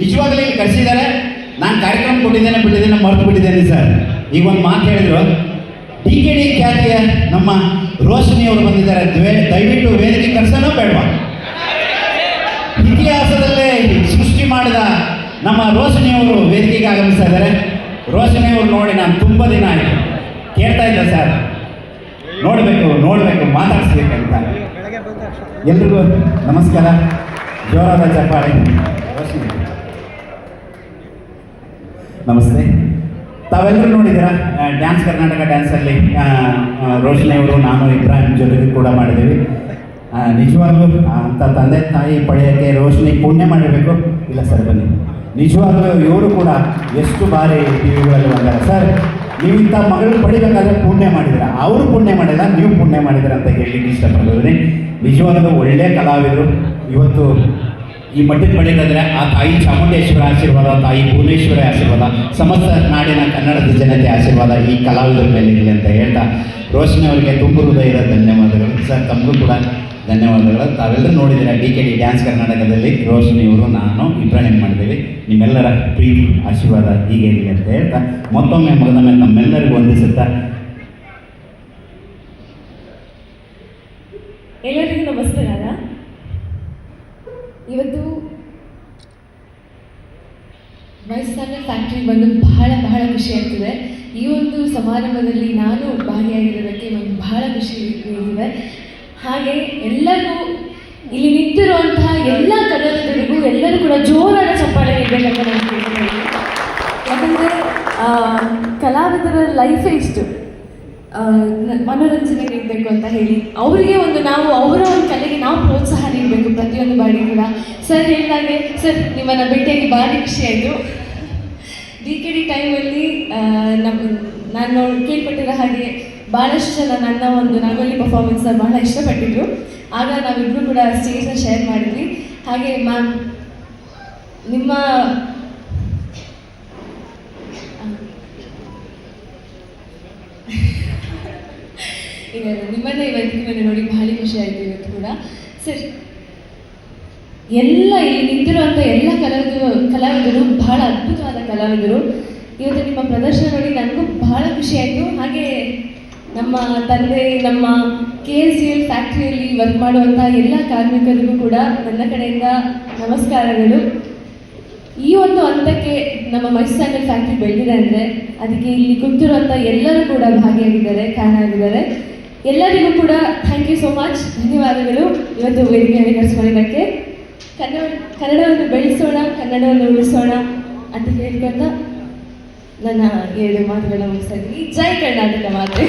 ನಿಜವಾಗ್ಲೂ ಇಲ್ಲಿ ಕರೆಸಿದ್ದಾರೆ. ನಾನು ಕಾರ್ಯಕ್ರಮ ಕೊಟ್ಟಿದ್ದೇನೆ, ಬಿಟ್ಟಿದ್ದೇನೆ, ಮರೆತು ಬಿಟ್ಟಿದ್ದೇನೆ ಸರ್. ಈಗ ಒಂದು ಮಾತು ಹೇಳಿದ್ರು. ಡಿ ಕೆ ಡಿ ಖ್ಯಾತಿಯ ನಮ್ಮ ರೋಶಿನಿ ಅವರು ಬಂದಿದ್ದಾರೆ. ದಯವಿಟ್ಟು ವೇದಿಕೆ ಕರೆಸೋಣ ಬೇಡವಾ? ಇತಿಹಾಸದಲ್ಲೇ ಸೃಷ್ಟಿ ಮಾಡಿದ ನಮ್ಮ ರೋಶಿನಿ ಅವರು ವೇದಿಕೆಗೆ ಆಗಮಿಸ್ತಾ ಇದ್ದಾರೆ. ರೋಶಿನಿ ಅವರು ನೋಡಿ ನಾನು ತುಂಬ ದಿನ ಆಯಿತು. ಕೇಳ್ತಾ ಇದ್ದೆ ಸರ್. ನೋಡಬೇಕು ನೋಡಬೇಕು, ಮಾತಾಡಿಸ್ಬೇಕಂತ. ಎಲ್ರಿಗೂ ನಮಸ್ಕಾರ. ಜೋರಾದ ಚಪ್ಪಾಳೆ. ನಮಸ್ತೆ. ತಾವೆಲ್ಲರೂ ನೋಡಿದ್ದೀರಾ? ಡ್ಯಾನ್ಸ್ ಕರ್ನಾಟಕ ಡ್ಯಾನ್ಸಲ್ಲಿ ಅವರು, ನಾನು, ಇಬ್ರಾಹಿಂ ಜೊತೆಗೆ ಕೂಡ ಮಾಡಿದ್ದೀವಿ. ನಿಜವಾಗ್ಲೂ ಅಂಥ ತಂದೆ ತಾಯಿ ಪಡೆಯೋಕ್ಕೆ ರೋಷನಿ ಪುಣ್ಯ ಮಾಡಿರಬೇಕು. ಇಲ್ಲ ಸರ್, ಬನ್ನಿ. ನಿಜವಾಗ್ಲೂ ಇವರು ಕೂಡ ಎಷ್ಟು ಬಾರಿ ಟಿ ವಿಗಳಲ್ಲಿ ಬಂದಾರೆ. ಸರ್, ನೀವು ಇಂಥ ಮಗಳು ಪಡಿಬೇಕಾದ್ರೆ ಪುಣ್ಯ ಮಾಡಿದ್ರೆ ಅವರು ಪುಣ್ಯ ಮಾಡಿಲ್ಲ, ನೀವು ಪುಣ್ಯ ಮಾಡಿದ್ದೀರ ಅಂತ ಹೇಳಿ ಇಷ್ಟಪಡ್ತೀನಿ. ನಿಜವಾಗ್ಲೂ ಒಳ್ಳೆಯ ಕಲಾವಿದರು. ಇವತ್ತು ಈ ಮಟ್ಟಕ್ಕೆ ಬೆಳೀತಂದ್ರೆ ಆ ತಾಯಿ ಚಾಮುಂಡೇಶ್ವರ ಆಶೀರ್ವಾದ, ತಾಯಿ ಭುವನೇಶ್ವರ ಆಶೀರ್ವಾದ, ಸಮಸ್ತ ನಾಡಿನ ಕನ್ನಡದ ಜನತೆ ಆಶೀರ್ವಾದ ಈ ಕಲಾವಿದರ ಮೇಲೆ ಇರಲಿ ಅಂತ ಹೇಳ್ತಾ ರೋಶನಿ ಅವರಿಗೆ ತುಂಬ ಹೃದಯದ ಧನ್ಯವಾದಗಳು. ಸರ್, ತಮಗೂ ಕೂಡ ಧನ್ಯವಾದಗಳು. ತಾವೆಲ್ಲರೂ ನೋಡಿದ್ದೀರ ಡಿ ಕೆ ಡಿ ಡ್ಯಾನ್ಸ್ ಕರ್ನಾಟಕದಲ್ಲಿ ರೋಶನಿ ಅವರು, ನಾನು ಇಬ್ರಾಹಿಂ ಮಾಡಿದ್ದೀವಿ. ನಿಮ್ಮೆಲ್ಲರ ಪ್ರೀತಿ, ಆಶೀರ್ವಾದ ಹೀಗೆ ಇರಲಿ ಅಂತ ಹೇಳ್ತಾ ಮತ್ತೊಮ್ಮೆ ಮಗದೊಮ್ಮೆ ನಮ್ಮೆಲ್ಲರಿಗೂ ವಂದಿಸುತ್ತಾ ಎಲ್ಲರಿಗೂ ನಮಸ್ಕಾರ. ಇವತ್ತು ವಯಸ್ಸಾನ ಫ್ಯಾಕ್ಟ್ರಿ ಬಂದು ಬಹಳ ಬಹಳ ಖುಷಿ ಆಗ್ತಿದೆ. ಈ ಒಂದು ಸಮಾರಂಭದಲ್ಲಿ ನಾನು ಭಾಗಿಯಾಗಿರೋದಕ್ಕೆ ನನಗೆ ಬಹಳ ಖುಷಿ ಇದೆ ಹಾಗೆ ಎಲ್ಲರಿಗೂ ಇಲ್ಲಿ ನಿಂತಿರುವಂತಹ ಎಲ್ಲ ಕಲಾವಿದರಿಗೂ ಎಲ್ಲರೂ ಕೂಡ ಜೋರಾದ ಚಪ್ಪಾಳೆ ಇರಬೇಕಂತ ನಾನು ಕೇಳ್ತೀನಿ. ಯಾಕಂದರೆ ಕಲಾವಿದರ ಲೈಫ್ ಇಷ್ಟು. ಮನೋರಂಜನೆ ನೀಡಬೇಕು ಅಂತ ಹೇಳಿ. ಅವರಿಗೆ ಒಂದು ನಾವು, ಅವರ ಒಂದು ಕಲೆಗೆ ನಾವು ಪ್ರೋತ್ಸಾಹ ಪ್ರತಿಯೊಂದು ಮಾಡಿದ್ದೀರಾ? ಸರ್ ಹೇಳಿದಾಗೆ ಸರ್, ನಿಮ್ಮನ್ನ ಭೇಟಿಯಾಗಿ ಭಾರಿ ಖುಷಿ ಡಿ ಕೆ ಡಿ ಟೈಮಲ್ಲಿ ನಮ್ಮ ನಾನು ಕೇಳ್ಪಟ್ಟಿರೋ ಹಾಗೆ ಭಾಳಷ್ಟು ಜನ ನನ್ನ ಒಂದು ನಾವಲ್ಲಿ ಪರ್ಫಾರ್ಮೆನ್ಸ್ ಬಹಳ ಇಷ್ಟಪಟ್ಟಿದ್ರು. ಆಗ ನಾವಿಬ್ರು ಕೂಡ ಸ್ಟೇಜ್ನ ಶೇರ್ ಮಾಡಿದ್ವಿ. ಹಾಗೆ ಮ್ಯಾಮ್, ನಿಮ್ಮ ಈಗ ನಿಮ್ಮನ್ನ ಇವತ್ತಿಗೆ ನೋಡಿ ಬಹಳ ಖುಷಿ ಆಯ್ತು ಇವತ್ತು ಕೂಡ. ಸರ್ ಎಲ್ಲ ಇಲ್ಲಿ ನಿಂತಿರುವಂಥ ಎಲ್ಲ ಕಲಾವಿದರು ಕಲಾವಿದರು, ಬಹಳ ಅದ್ಭುತವಾದ ಕಲಾವಿದರು. ಇವತ್ತು ನಿಮ್ಮ ಪ್ರದರ್ಶನ ನೋಡಿ ನನಗೂ ಬಹಳ ಖುಷಿ ಆಯಿತು. ಹಾಗೆ ನಮ್ಮ ತಂದೆ, ನಮ್ಮ ಕೆ ಎಸ್ ಸಿ ಎಲ್ ಫ್ಯಾಕ್ಟ್ರಿಯಲ್ಲಿ ವರ್ಕ್ ಮಾಡುವಂಥ ಎಲ್ಲ ಕಾರ್ಮಿಕರಿಗೂ ಕೂಡ ನನ್ನ ಕಡೆಯಿಂದ ನಮಸ್ಕಾರಗಳು. ಈ ಒಂದು ಹಂತಕ್ಕೆ ನಮ್ಮ ಮೈಸೂರಿನಲ್ಲಿ ಫ್ಯಾಕ್ಟ್ರಿ ಬೆಳೆದಿದೆ ಅಂದರೆ ಅದಕ್ಕೆ ಇಲ್ಲಿ ಕೂತಿರುವಂಥ ಎಲ್ಲರೂ ಕೂಡ ಭಾಗಿಯಾಗಿದ್ದಾರೆ ಕಾರಣ ಆಗಿದ್ದಾರೆ ಎಲ್ಲರಿಗೂ ಕೂಡ ಥ್ಯಾಂಕ್ ಯು ಸೋ ಮಚ್ ಧನ್ಯವಾದಗಳು. ಇವತ್ತು ವೇದಿಕೆಯಲ್ಲಿ ಕರೆಸ್ಕೊಂಡಿದ್ದಕ್ಕೆ ಕನ್ನಡ ಕನ್ನಡವನ್ನು ಬೆಳೆಸೋಣ, ಕನ್ನಡವನ್ನು ಉಳಿಸೋಣ ಅಂತ ಹೇಳ್ಕೊಂತ ನನ್ನ ಎರಡು ಮಾತುಗಳ ಮುಗಿಸ್ತಾ ಇದ್ದೀನಿ. ಜೈ ಕರ್ನಾಟಕ ಮಾತೆ.